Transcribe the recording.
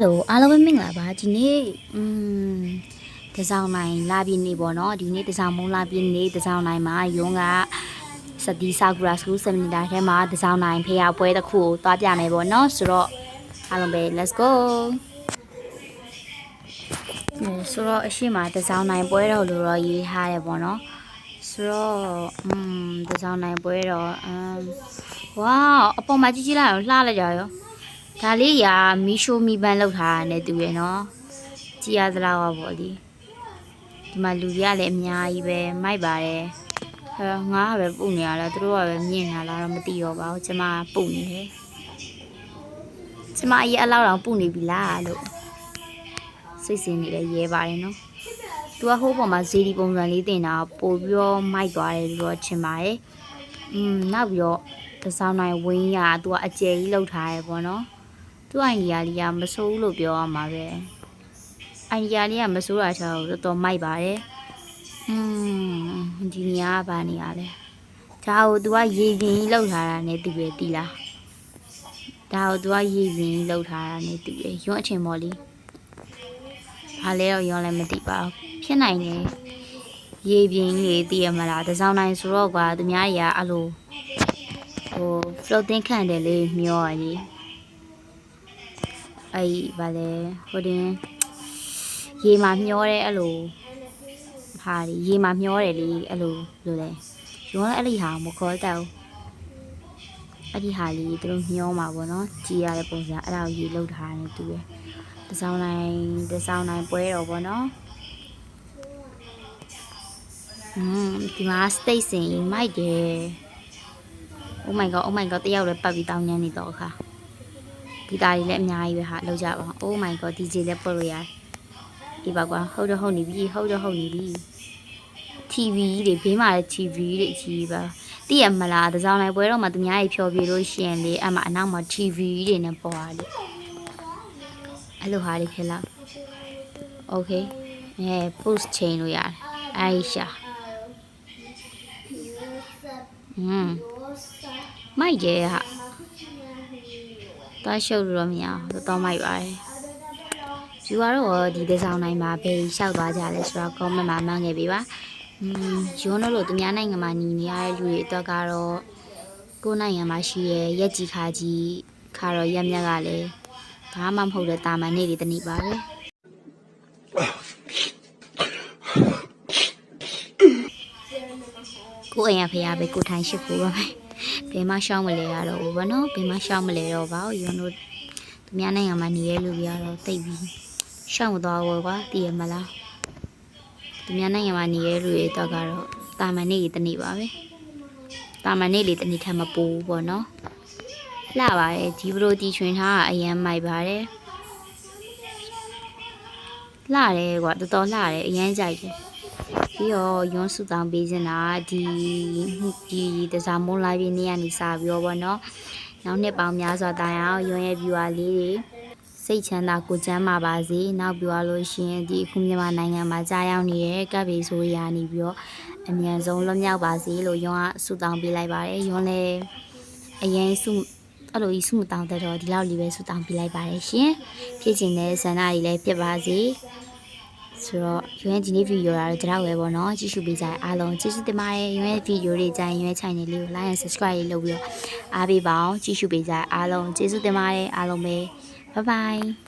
လိုအားလုံးပဲမင်္ဂလာပါဒီနေ့อืมတစောင်းနိုင်လာပြည့်နေပေါ့နော်ဒီနေ့တစောင်းမုံလာပြည့်နေတစောင်းနိုင်မှာယွန်းကစတီဆာကူရာစကူစမီတာထဲမှာတစောင်းနိုင်ဖေးရပွဲတစ်ခုကိုတွားပြနေပေါ့နော်ဆိုတော့အားလုံးပဲ let's go အဲဆိုတော့အရှိမတစောင်းနိုင်ပွဲတော်လို့တော့ရေးထားတယ်ပေါ့နော်ဆိုတော့อืมတစောင်းနိုင်ပွဲတော်အမ်ဝေါအပေါ်မှာကြည့်ကြည့်လိုက်အောင်လှလိုက်ကြရော ဒါလေးရာမီရှိုးမီပန်းလောက်ထားတာနဲ့တူရယ်နော်ကြည်ရသလားပေါ့လေဒီမှာလူတွေကလည်းအများကြီးပဲမိုက်ပါတယ်အဲငါကပဲပုတ်နေရတာသူတို့ကပဲမြင်လာလားတော့မသိတော့ပါဘူးကျမကပုတ်နေတယ်ကျမအရင်အလောက်တော့ပုတ်နေပြီလားလို့စိတ်ဆင်းနေတယ်ရဲပါတယ်နော်သူကဟိုးပေါ်မှာဇေဒီပုံစံလေးတင်တာပို့ပြီးတော့မိုက်သွားတယ်လို့တော့ထင်ပါတယ်อืมနောက်ပြီးတော့တစောင်းနိုင်ဝင်းရသူကအကျယ်ကြီးလောက်ထားတယ်ပေါ့နော် သူ့အိုင်ဒီယာလေးကမဆိုးဘူးလို့ပြောရမှာပဲအိုင်ဒီယာလေးကမဆိုးတာချောတော်တော်မိုက်ပါတယ်อืมဒီနေရာကဘာနေရလဲဒါကို तू ကရေပြင်းကြီးလောက်ထားတာနဲ့တူပဲတီလားဒါကို तू ကရေပြင်းကြီးလောက်ထားတာနဲ့တူတယ်ရွံ့အချင်းမော်လေးဘာလဲတော့ရွံ့လည်းမသိပါဘူးဖြစ်နိုင်တယ်ရေပြင်းကြီးတည်ရမလားတစောင်းနိုင်ဆိုတော့ကွာသူများတွေကအဲ့လိုဟို floating ခံတယ်လေမျောရကြီး အဲ့ဒီဗာလဲဟိုတင်ရေမှာမျောတဲ့အဲ့လိုဟာဒီရေမှာမျောတယ်လေအဲ့လိုလိုလဲရုံးအဲ့ဒီဟာမခေါ်တော့ဘူးအဲ့ဒီဟာလေးသူတို့မျောမှာပေါ့နော်ကြည်ရတဲ့ပုံစံအဲ့ဒါကိုရေလောက်ထားတယ်တူတယ်တစောင်းနိုင်တစောင်းနိုင်ပွဲတော်ပေါ့နော်อืมဒီမှာ state စင်မိုက်တယ် Oh my god oh my god တယောက်လည်းပတ်ပြီးတောင်းညမ်းနေတော့အခါ ဂီတာတွေလည်းအများကြီးပဲဟာလောက်ကြပါ Oh my god DJ လည်းပုတ်လို့ရတယ်ဒီပါကွာဟုတ်တော့ဟုတ်နေပြီဟုတ်တော့ဟုတ်နေပြီ TV တွေဘေးမှာလည်း TV တွေကြီးပါတည့်ရမလားတစောင်းလိုက်ပွဲတော့မှသူများကြီးဖြောပြလို့ရှိရင်လေအမှအနောက်မှာ TV တွေနဲ့ပေါ်လာလေအဲ့လိုဟာတွေဖြစ်လား Okay အဲ post ချိန်လို့ရတယ်အိုင်ရှာอืมမိုက်ရဲ့ဟာ သွားရှုပ်လို့တော့မရဘူးတော်တော်မိုက်ပါတယ်။ယူကတော့ဒီဒီဆောင်နိုင်မှာဘယ်လျှောက်သွားကြလဲဆိုတော့ comment မှာမှန်းခဲ့ပေးပါ။อืมယူတော့လို့သူများနိုင်ငံမှာညီနေရတဲ့လူတွေအတွက်ကတော့ကိုယ်နိုင်ငံမှာရှိရဲ့ရက်ကြီးခါကြီးခါတော့ရက်မြက်ကလည်းဘာမှမဟုတ်တဲ့တာမန်နေတွေတနည်းပါပဲ။ ကိုယ်အိမ်ကဖရားပဲကိုထိုင်ရှိဖို့ပါပဲ။ဘယ်မှရှောင်းမလဲရတော့ဘူးဗောနော်ဘယ်မှရှောင်းမလဲတော့ပါဘူးယွန်းတို့သူများနိုင်ငံမှာနေရလူတွေကတော့တိတ်ပြီးရှောင်းမသွားဘူးကွာတည်ရမလားသူများနိုင်ငံမှာနေရလူတွေတော့ကတော့တာမန်နေတနေ့ပါပဲတာမန်နေလေးတနေ့ထပ်မပူဘူးဗောနော်လှပါတယ်ဒီဘလိုတီချွင်ထားတာအရန်မိုက်ပါတယ်လှတယ်ကွာတော်တော်လှတယ်အရန်ကြိုက်တယ် ပြီးတော့ယွန်းစုတောင်းပေးနေတာဒီဒီတစားမွန်လာပြင်းနေရနေစာပြီးတော့ဗောနော်နောက်နှစ်ပေါင်းများစွာတိုင်အောင်ယွန်းရဲ့ viewer လေးတွေစိတ်ချမ်းသာကိုကျမ်းမာပါစေနောက်ပြီးတော့လို့ရှိရင်ဒီအခုမြန်မာနိုင်ငံမှာကြားရောက်နေတဲ့ကပ်ပေဆိုးရာနေပြီးတော့အမြန်ဆုံးလွတ်မြောက်ပါစေလို့ယွန်းကဆုတောင်းပေးလိုက်ပါတယ်ယွန်းလည်းအရင်ဆုအဲ့လိုကြီးဆုမတောင်းတဲ့တော့ဒီလောက်လေးပဲဆုတောင်းပေးလိုက်ပါတယ်ရှင်ဖြစ်ချင်တဲ့ဆန္ဒတွေလည်းပြတ်ပါစေ ဆိုတော့ရွေးဒီနေ့ဗီဒီယိုကတော့ကြောက်ပဲပေါ့နော်ကြည့်ရှုပေးကြတဲ့အားလုံးကျေးဇူးတင်ပါတယ်ရွေးဗီဒီယိုတွေကြိုင်ရွေး channel လေးကို like and subscribe လုပ်ပြီးတော့အားပေးပါအောင်ကြည့်ရှုပေးကြတဲ့အားလုံးကျေးဇူးတင်ပါတယ်အားလုံးပဲ bye bye